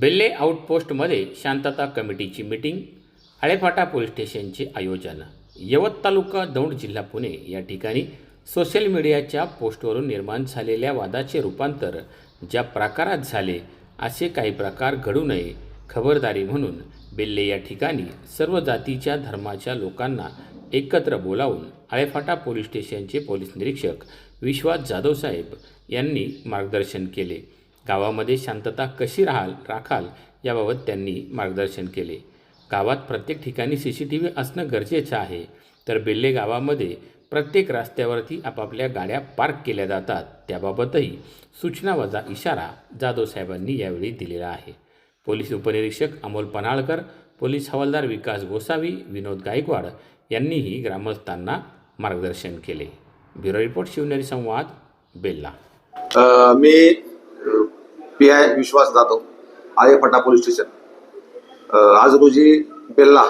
बेल्ले आउटपोस्टमध्ये शांतता कमिटीची मीटिंग आळेफाटा पोलीस स्टेशनचे आयोजन. यवत तालुका दौंड जिल्हा पुणे या ठिकाणी सोशल मीडियाच्या पोस्टवरून निर्माण झालेल्या वादाचे रूपांतर ज्या प्रकारात झाले असे काही प्रकार घडू नये खबरदारी म्हणून बेल्ले या ठिकाणी सर्व जातीच्या धर्माच्या लोकांना एकत्र बोलावून आळेफाटा पोलीस स्टेशनचे पोलीस निरीक्षक विश्वास जाधव साहेब यांनी मार्गदर्शन केले. गावामध्ये शांतता कशी राहाल राखाल याबाबत त्यांनी मार्गदर्शन केले. गावात प्रत्येक ठिकाणी सी सी टी व्ही असणं गरजेचं आहे. तर बेल्ले गावामध्ये प्रत्येक रस्त्यावरती आपापल्या गाड्या पार्क केल्या जातात. त्याबाबतही सूचना वजा इशारा जाधव साहेबांनी यावेळी दिलेला आहे. पोलीस उपनिरीक्षक अमोल पन्हाळकर पोलीस हवालदार विकास गोसावी विनोद गायकवाड यांनीही ग्रामस्थांना मार्गदर्शन केले. ब्युरो रिपोर्ट शिवनेरी संवाद बेल्ला. मी पी आय विश्वास जाधव आये फटा पोलीस स्टेशन. आज रोजी बेल्ला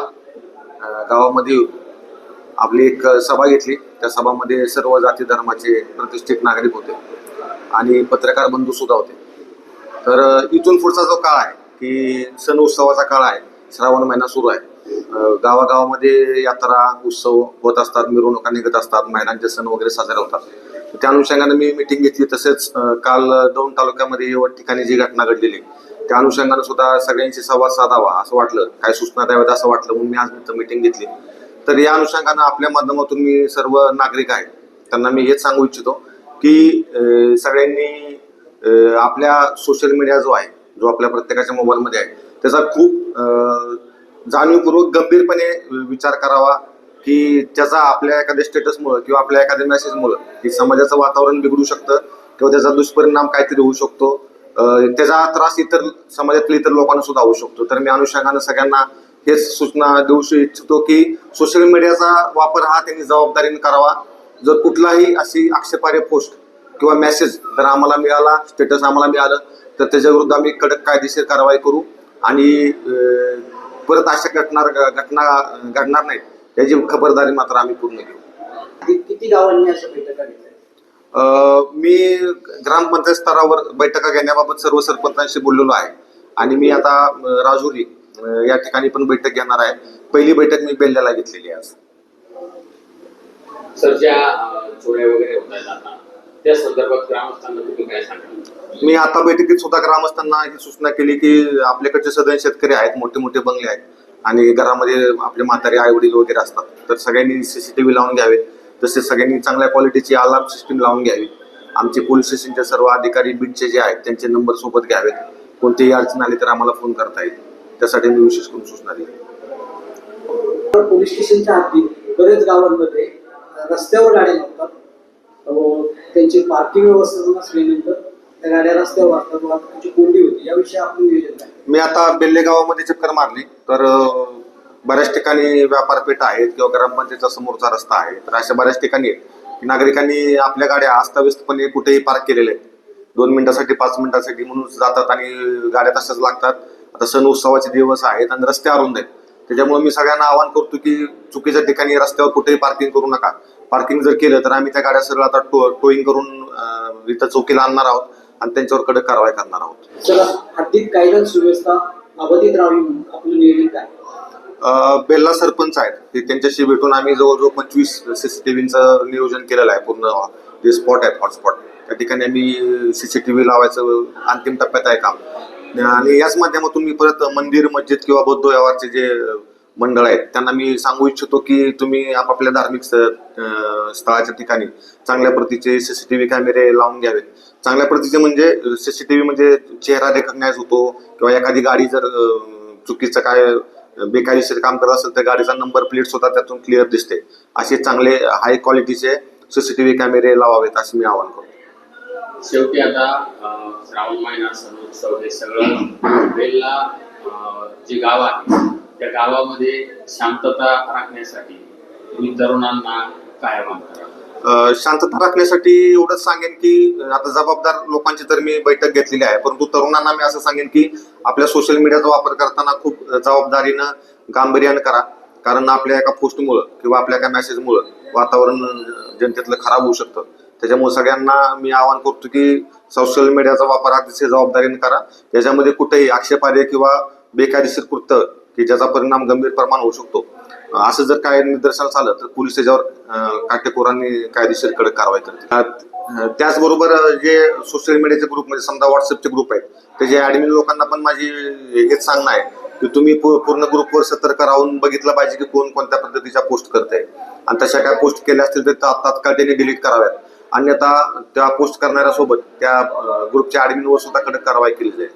गावामध्ये आपली एक सभा घेतली. त्या सभामध्ये सर्व जाती धर्माचे प्रतिष्ठित नागरिक होते आणि पत्रकार बंधू सुद्धा होते. तर इथून पुढचा जो काळ आहे की सण उत्सवाचा काळ आहे श्रावण महिना सुरू आहे. गावागावामध्ये यात्रा उत्सव होत असतात मिरवणुका निघत असतात महिलांचे सण वगैरे साजरे होतात. त्या अनुषंगाने मी मिटिंग घेतली. तसेच काल दोन तालुक्यामध्ये एवढ ठिकाणी जी घटना घडलेली त्या अनुषंगाने सुद्धा सगळ्यांशी संवाद साधावा असं वाटलं. काय सूचना द्याव्यात असं वाटलं म्हणून मी आज मिटिंग घेतली. तर या अनुषंगानं आपल्या माध्यमातून मी सर्व नागरिक आहेत त्यांना मी हेच सांगू इच्छितो की सगळ्यांनी आपल्या सोशल मीडिया जो आहे जो आपल्या प्रत्येकाच्या मोबाईलमध्ये आहे त्याचा खूप जाणीवपूर्वक गंभीरपणे विचार करावा की त्याचा आपल्या एखाद्या स्टेटसमुळं किंवा आपल्या एखाद्या मेसेजमुळं की समाजाचं वातावरण बिघडू शकतं किंवा त्याचा दुष्परिणाम काहीतरी होऊ शकतो. त्याचा त्रास इतर समाजातील इतर लोकांना सुद्धा होऊ शकतो. तर मी अनुषंगानं सगळ्यांना हेच सूचना देऊ इच्छितो की सोशल मीडियाचा वापर हा त्यांनी जबाबदारीने करावा. जर कुठलाही अशी आक्षेपार्ह पोस्ट किंवा मेसेज जर आम्हाला मिळाला स्टेटस आम्हाला मिळालं तर त्याच्या विरुद्ध आम्ही कडक कायदेशीर कारवाई करू. आणि परत अशा घटना घटना घडणार नाहीत. याची खबरदारी मात्र आम्ही पूर्ण घेऊ. किती गावांनी अशा बैठका मी ग्रामपंचायत स्तरावर बैठका घेण्याबाबत सर्व सरपंचांशी बोललेलो आहे. आणि मी आता राजुरी या ठिकाणी पण बैठक घेणार आहे. पहिली बैठक मी बेल्ल्याला घेतलेली आहे. आज सर ज्या अ, चोऱ्या वगैरे होत आहेत आता त्या संदर्भात ग्रामस्थांना तुम्ही काय सांगाल? मी आता बैठकीत सुद्धा ग्रामस्थांना ही सूचना केली की आपल्याकडचे सगळे शेतकरी आहेत मोठे मोठे बंगले आहेत. आणि घरामध्ये आपले म्हातारे आई वडील वगैरे असतात तर सगळ्यांनी सी सी टी व्ही लावून घ्यावे तसेच सगळ्यांनी चांगल्या क्वालिटीची अलार्म सिस्टीम लावून घ्यावी. आमचे पोलीस स्टेशनचे सर्व अधिकारी बीटचे जे आहेत त्यांचे नंबर सोबत घ्यावेत. कोणतीही अडचण आली तर आम्हाला फोन करता येईल. त्यासाठी मी विशेष करून सूचना दिली. पोलीस स्टेशनच्या हद्दीत बरेच गावांमध्ये रस्त्यावर गाड्या लावतात. त्यांची पार्किंग व्यवस्था नसल्यानंतर त्या गाड्या रस्त्यावर कोंडी होती. याविषयी नियोजन काय? मी आता बेल्लेगावामध्ये चक्कर मारली. तर अं, बऱ्याच ठिकाणी व्यापारपेठ आहेत किंवा ग्रामपंचायतच्या समोरचा रस्ता आहे. तर अशा बऱ्याच ठिकाणी आहेत. की नागरिकांनी आपल्या गाड्या अस्ताव्यस्तपणे कुठेही पार्क केलेल्या आहेत. दोन मिनिटासाठी पाच मिनिटासाठी म्हणून जातात आणि गाड्या तशाच लागतात. आता सण उत्सवाचे दिवस आहेत आणि रस्ते अरुंद आहेत. त्याच्यामुळे मी सगळ्यांना आवाहन करतो की चुकीच्या ठिकाणी रस्त्यावर कुठेही पार्किंग करू नका. पार्किंग जर केलं तर आम्ही त्या गाड्या सरळ आता टो टोईंग करून अं, इथं चौकीला आणणार आहोत. आणि त्यांच्यावर कडक कारवाई करणार आहोत. चला हद्दीत कायदा सुव्यवस्था अबाधित राहावी आपलं काय? बेल्ला सरपंच आहेत. ते त्यांच्याशी भेटून आम्ही जवळजवळ पंचवीस सीसीटीव्हीचं नियोजन केलेलं आहे. पूर्ण जे स्पॉट आहेत हॉटस्पॉट त्या ठिकाणी आम्ही सीसीटीव्ही लावायचं अंतिम टप्प्यात आहे काम. आणि याच माध्यमातून मी परत मंदिर मस्जिद किंवा बौद्ध व्यवहारचे जे मंडळ आहेत. त्यांना मी सांगू इच्छितो की तुम्ही आपापल्या धार्मिक स्थळाच्या ठिकाणी चांगल्या प्रतीचे सीसीटीव्ही कॅमेरे लावून घ्यावेत. चांगल्या प्रतीचे म्हणजे सीसीटीव्ही म्हणजे चेहरा रेकग्नाइज होतो किंवा एखादी गाडी जर चुकीचं काय बेकायदेशीर काम करत असेल तर गाडीचा नंबर प्लेट सुद्धा त्यातून क्लिअर दिसते. असे चांगले हाय क्वालिटीचे सीसीटीव्ही कॅमेरे लावावेत असे मी आवाहन करतो. शेवटी आता श्रावण महिना सण उत्सव हे सगळं जे गाव आहे त्या गावामध्ये शांतता राखण्यासाठी तुम्ही तरुणांना काय आवाहन शांतता राखण्यासाठी एवढंच सांगेन की आता जबाबदार लोकांची तर मी बैठक घेतलेली आहे परंतु तरुणांना मी असं सांगेन की आपल्या सोशल मीडियाचा वापर करताना खूप जबाबदारीनं गांभीर्यानं करा. कारण आपल्या एका पोस्टमुळं किंवा आपल्या एका मेसेजमुळं वातावरण जनतेतलं खराब होऊ शकतं. त्याच्यामुळे सगळ्यांना मी आवाहन करतो की सोशल मीडियाचा वापर अतिशय जबाबदारीने करा. त्याच्यामध्ये कुठेही आक्षेपार्ह किंवा बेकायदेशीर कृत्य की ज्याचा परिणाम गंभीर प्रमाण होऊ शकतो. असं जर काय निदर्शनास आलं तर पोलीस त्याच्यावर काटेकोरांनी कायदेशीर कडक कारवाई करतील. त्याचबरोबर जे सोशल मीडियाचे ग्रुप म्हणजे समजा व्हॉट्सअपचे ग्रुप आहेत त्याचे ऍडमिन लोकांना पण माझी हेच सांगणं आहे की तुम्ही पूर्ण ग्रुपवर सतर्क राहून बघितलं पाहिजे की कोण कोणत्या पद्धतीच्या पोस्ट करते आणि तशा काय पोस्ट केल्या असतील तर तात्काळ त्यांनी डिलीट कराव्यात. अन्यथा त्या पोस्ट करणाऱ्यासोबत त्या ग्रुपच्या ऍडमिनवर सुद्धा कडक कारवाई केली जाईल.